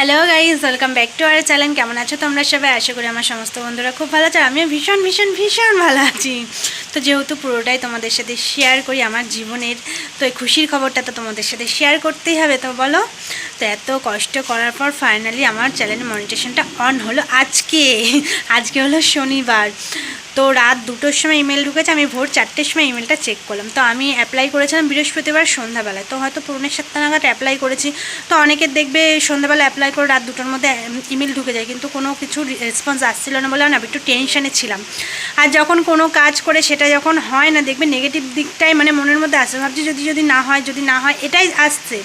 Hello guys welcome back to our channel কেমন আছো তোমরা সবাই? আশা করি আমার সমস্ত বন্ধুরা খুব ভালো আছে। আমিও ভীষণ ভীষণ ভীষণ ভালো আছি। তো যেহেতু পুরোটাই তোমাদের সাথে শেয়ার করি, আমার জীবনের, তো এই খুশির খবরটা তো তোমাদের সাথে শেয়ার করতেই হবে, তো বলো? তো এত কষ্ট করার পর ফাইনালি আমার চ্যানেলের মনিটেশনটা অন হলো আজকে। আজকে হলো শনিবার। তো রাত দুটোর সময় ইমেল ঢুকেছে, আমি ভোর চারটের সময় ইমেলটা চেক করলাম। তো আমি অ্যাপ্লাই করেছিলাম বৃহস্পতিবার সন্ধ্যাবেলায়। তো হয়তো পৌনে সাতটা নাগাদ অ্যাপ্লাই করেছি। তো অনেকের দেখবে সন্ধ্যাবেলা অ্যাপ্লাই করে রাত দুটোর মধ্যে ইমেল ঢুকে যায়। কিন্তু কোনো কিছু রেসপন্স আসছিল না বলে আমি একটু টেনশনে ছিলাম। আর যখন কোনো কাজ করে সেটা যখন হয় না, দেখবে নেগেটিভ দিকটাই মানে মনের মধ্যে আসে। ভাবছি যদি যদি না হয়, যদি না হয়, এটাই আসছে।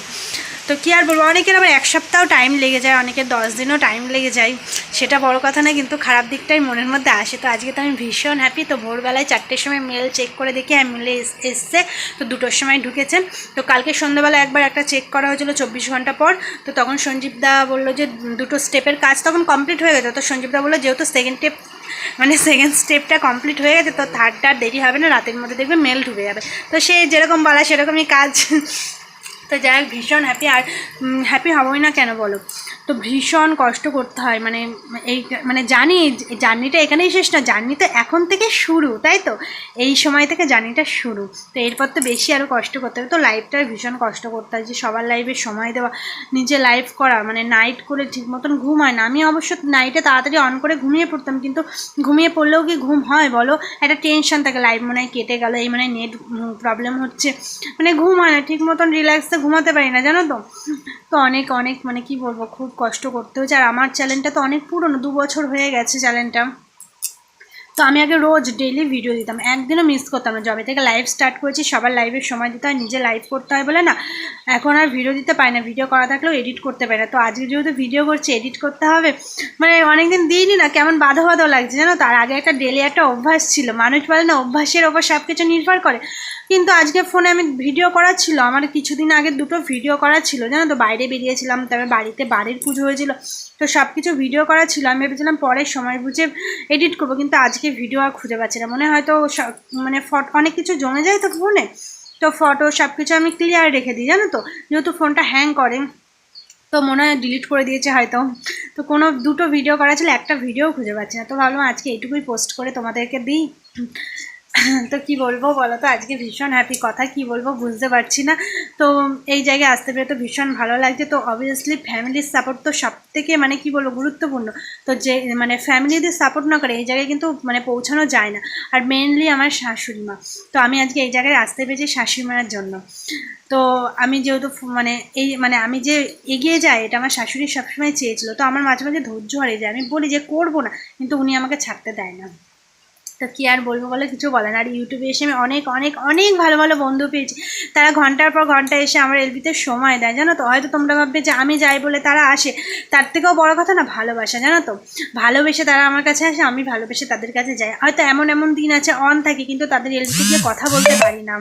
তো কী আর বলব? অনেকের আবার এক সপ্তাহ টাইম লেগে যায়, অনেকের দশ দিনও টাইম লেগে যায়। সেটা বড় কথা না, কিন্তু খারাপ দিকটাই মনের মধ্যে আসে। তো আজকে তো আমি ভীষণ হ্যাপি তো ভোরবেলায় চারটের সময় মেল চেক করে দেখি মেলে এসছে, তো দুটোর সময় ঢুকেছে। তো কালকে সন্ধ্যাবেলা একবার একটা চেক করা হয়েছিল চব্বিশ ঘণ্টা পর। তো তখন সঞ্জীব দা বলল যে, দুটো স্টেপের কাজ তখন কমপ্লিট হয়ে গেছে। তো সঞ্জীব দা বলল, যেহেতু সেকেন্ড স্টেপ মানে সেকেন্ড স্টেপটা কমপ্লিট হয়ে গেছে, তো থার্ডটা দেরি হবে না, রাতের মধ্যে দেখবে মেল ঢুকে যাবে। তো সে যেরকম বলা, সেরকমই কাজ তো যাই হোক ভীষণ হ্যাপি আর হ্যাপি হবই না কেন বলো? তো ভীষণ কষ্ট করতে হয়। মানে এই মানে জানি, জার্নিটা এখানেই শেষ না, জার্নি তো এখন থেকে শুরু, তাই তো? এই সময় থেকে জার্নিটা শুরু। তো এরপর তো বেশি আরও কষ্ট করতে হবে। তো লাইফটার ভীষণ কষ্ট করতে হয় যে সবার লাইফে সময় দেওয়া নিজে লাইফ করা। মানে নাইট করে ঠিক মতন ঘুম হয় না। আমি অবশ্য নাইটে তাড়াতাড়ি অন করে ঘুমিয়ে পড়তাম, কিন্তু ঘুমিয়ে পড়লেও কি ঘুম হয় বলো? একটা টেনশন থাকে, লাইফ মনে হয় কেটে গেল, এই মানে নেট প্রবলেম হচ্ছে। মানে ঘুম হয় না, ঠিক মতন রিল্যাক্সে ঘুমাতে পারি না, জানো তো? তো অনেক অনেক মানে কি বলব, খুব কষ্ট করতে হচ্ছে আর আমার চ্যানেলটা তো অনেক পুরনো দু বছর হয়ে গেছে চ্যানেলটা তো আমি আগে রোজ ডেলি ভিডিও দিতাম। একদিনও মিস করতাম না। যবে থেকে লাইভ স্টার্ট করেছি, সবার লাইভে সময় দিতে হয়, নিজে লাইভ করতে হয় বলে না, এখন আর ভিডিও দিতে পারি না। ভিডিও করা থাকলেও এডিট করতে পারি না। তো আজকে যেহেতু ভিডিও করছি এডিট করতে হবে মানে অনেকদিন দিইনি না, কেমন বাধা বাধাও লাগছে জানো? তার আগে একটা ডেলি একটা অভ্যাস ছিল। মানুষ বলে না, অভ্যাসের ওপর সব কিছু নির্ভর করে। কিন্তু আজকে ফোনে আমি ভিডিও করা ছিল। আমার কিছুদিন আগে দুটো ভিডিও করা ছিল জানো তো? বাইরে বেরিয়েছিলাম তারপরে বাড়িতে বাড়ির পুজো হয়েছিল। তো সব কিছু ভিডিও করা ছিল। আমি ভেবেছিলাম পরে সময় বুঝে এডিট করব। কিন্তু আজকে ভিডিও আর খুঁজে পাচ্ছি না। মনে হয়তো মানে ফটো, অনেক কিছু জমে যায় তো ফোনে তো ফটো সব কিছু আমি ক্লিয়ার রেখে দিই, জানো তো? যেহেতু ফোনটা হ্যাং করে, তো মনে হয় ডিলিট করে দিয়েছে হয়তো। তো কোনো দুটো ভিডিও করা ছিল, একটা ভিডিও খুঁজে পাচ্ছি না। তো ভাবলাম আজকে এইটুকুই পোস্ট করে তোমাদেরকে দিই। তো কি বলব বলো তো আজকে ভীষণ হ্যাপি কথা, কি বলব বুঝতে পারছি না। তো এই জায়গায় আসতে পেরে তো ভীষণ ভালো লাগছে। তো অবভিয়াসলি ফ্যামিলির সাপোর্ট তো সব থেকে মানে কি বলব গুরুত্বপূর্ণ। তো যে মানে ফ্যামিলি যদি সাপোর্ট না করে এই জায়গায় কিন্তু মানে পৌঁছানো যায় না। আর মেনলি আমার শাশুড়ি মা। তো আমি আজকে এই জায়গায় আসতে পেরেছি শাশুড়ি মার জন্য। তো আমি যেহেতু মানে এই মানে আমি যে এগিয়ে যাই, এটা আমার শাশুড়ি সবসময় চেয়েছিল। তো আমার মাঝে মাঝে ধৈর্য হারিয়ে যায়। আমি বলি যে করব না, কিন্তু উনি আমাকে ছাড়তে দেয় না। তো কী আর বলব বলে? কিছু বলে না আর ইউটিউবে এসে আমি অনেক অনেক অনেক ভালো ভালো বন্ধু পেয়েছি। তারা ঘণ্টার পর ঘণ্টা এসে আমার এলবিতে সময় দেয়, জানো তো? হয়তো তোমরা ভাববে যে আমি যাই বলে তারা আসে। তার থেকেও বড় কথা না, ভালোবাসা, জানো তো? ভালোবেসে তারা আমার কাছে আসে, আমি ভালোবেসে তাদের কাছে যাই। হয়তো এমন এমন দিন আছে অন থাকে, কিন্তু তাদের এলবিতে গিয়ে কথা বলতে পারি না।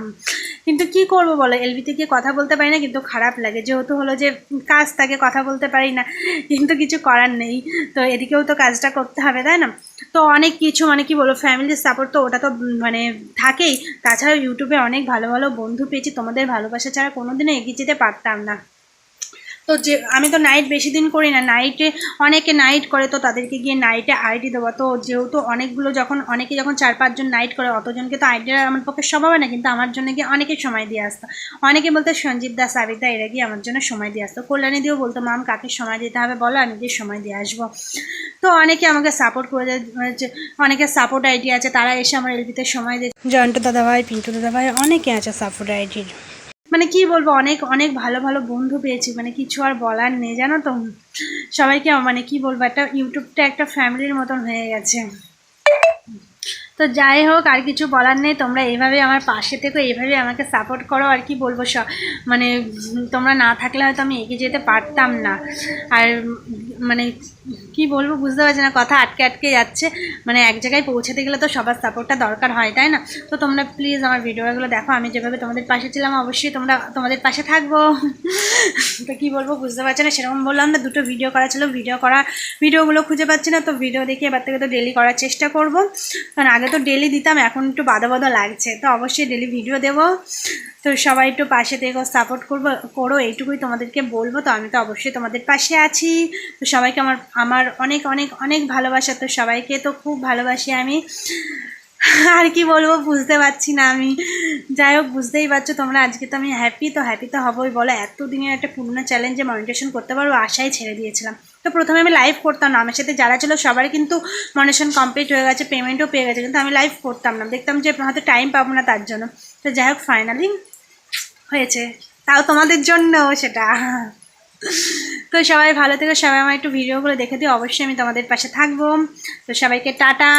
কিন্তু কি করব বলো? এলবিতে গিয়ে কথা বলতে পারি না, কিন্তু খারাপ লাগে। যেহেতু হলো যে কাজ তাকে কথা বলতে পারি না, কিন্তু কিছু করার নেই। তো এদিকেও তো কাজটা করতে হবে, তাই না? তো অনেক কিছু মানে কি বলব ফ্যামিলির সাপোর্ট তো ওটা তো মানে থাকেই। তাছাড়াও ইউটিউবে অনেক ভালো ভালো বন্ধু পেয়েছি। তোমাদের ভালোবাসা ছাড়া কোনোদিনও এগিয়ে যেতে পারতাম না। তো যে, আমি তো নাইট বেশি দিন করি না নাইটে অনেকে নাইট করে, তো তাদেরকে গিয়ে নাইটে আইডি দেবো। তো যেহেতু অনেকগুলো যখন, অনেকে যখন চার পাঁচজন নাইট করে, অতজনকে তো আইডিয়া আমার পক্ষে সম্ভব না, কিন্তু আমার জন্য গিয়ে অনেকে সময় দিয়ে আসতো। অনেকে বলতো, সঞ্জীব দাস, আবিদা, এরা গিয়ে আমার জন্য সময় দিয়ে আসতো। কল্যাণী দিয়েও বলতো, মাম, কাকে সময় দিতে হবে বলো, আমি গিয়ে সময় দিয়ে আসব। তো অনেকে আমাকে সাপোর্ট করে যায় অনেকে সাপোর্ট আইডি আছে, তারা এসে আমার এলবিতে সময় দিয়ে। জয়ন্ত দাদাভাই, পিন্টু দাদাভাই, অনেকে আছে সাপোর্ট আইডির মানে কি বলব, অনেক অনেক ভালো ভালো বন্ধু পেয়েছি মানে কিছু আর বলার নেই, জানো তো? সবাইকে মানে কি বলব, একটা ইউটিউবটা একটা ফ্যামিলির মতন হয়ে গেছে। তো যাই হোক, আর কিছু বলার নেই, তোমরা এইভাবে আমার পাশে থেকো, এইভাবে আমাকে সাপোর্ট করো, আর কি বলব সব মানে তোমরা না থাকলে হয়তো আমি এগিয়ে যেতে পারতাম না। আর মানে কি বলব, বুঝতে পারছি না, কথা আটকে আটকে যাচ্ছে। মানে এক জায়গায় পৌঁছাতে গেলে তো সবার সাপোর্টটা দরকার হয়, তাই না? তো তোমরা প্লিজ আমার ভিডিওগুলো দেখো, আমি যেভাবে তোমাদের পাশে ছিলাম, অবশ্যই তোমরা তোমাদের পাশে থাকব। তো কি বলব, বুঝতে পারছি না, সেরকম বললাম না, দুটো ভিডিও করা ছিল ভিডিও করা ভিডিওগুলো খুঁজে পাচ্ছি না, তো ভিডিও দেখে এবার থেকে তো ডেলি করার চেষ্টা করব। কারণ আগে তো ডেলি দিতাম, এখন একটু বাধা লাগছে, তো অবশ্যই ডেলি ভিডিও দেবো। তো সবাই একটু পাশে থেকে সাপোর্ট করব, করো, এইটুকুই তোমাদেরকে বলব, তো আমি তো অবশ্যই তোমাদের পাশে আছি। তো সবাইকে আমার আমার অনেক অনেক অনেক ভালোবাসা তো সবাইকে, তো খুব ভালোবাসি আমি। আর কি বলব, বুঝতে পারছি না আমি। যাই হোক, বুঝতেই পারছ তোমরা, আজকে তো আমি হ্যাপি তো হ্যাপি তো হবই। বলো এত দিনের একটা পুরনো চ্যালেঞ্জে মনিটেশন করতে পারব আশাই ছেড়ে দিয়েছিলাম। তো প্রথমে আমি লাইভ করতাম না, আমার সাথে যারা ছিল, সবারই কিন্তু মনিটেশন কমপ্লিট হয়ে গেছে পেমেন্টও পেয়ে গেছে, কিন্তু আমি লাইভ করতাম না। দেখতাম যে, হয়তো টাইম পাবো না তার জন্য। তো যাই হোক ফাইনালি হয়েছে। তাও তোমাদের জন্য সেটা। তো সবাই ভালো থেকো, সবাই আমার একটু ভিডিওগুলো দেখে দিও, অবশ্যই আমি তোমাদের পাশে থাকব। তো সবাইকে টাটা।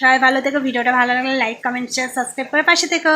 সবাই ভালো থেকো, ভিডিওটা ভালো লাগলে লাইক কমেন্ট শেয়ার সাবস্ক্রাইব করে পাশে থেকো।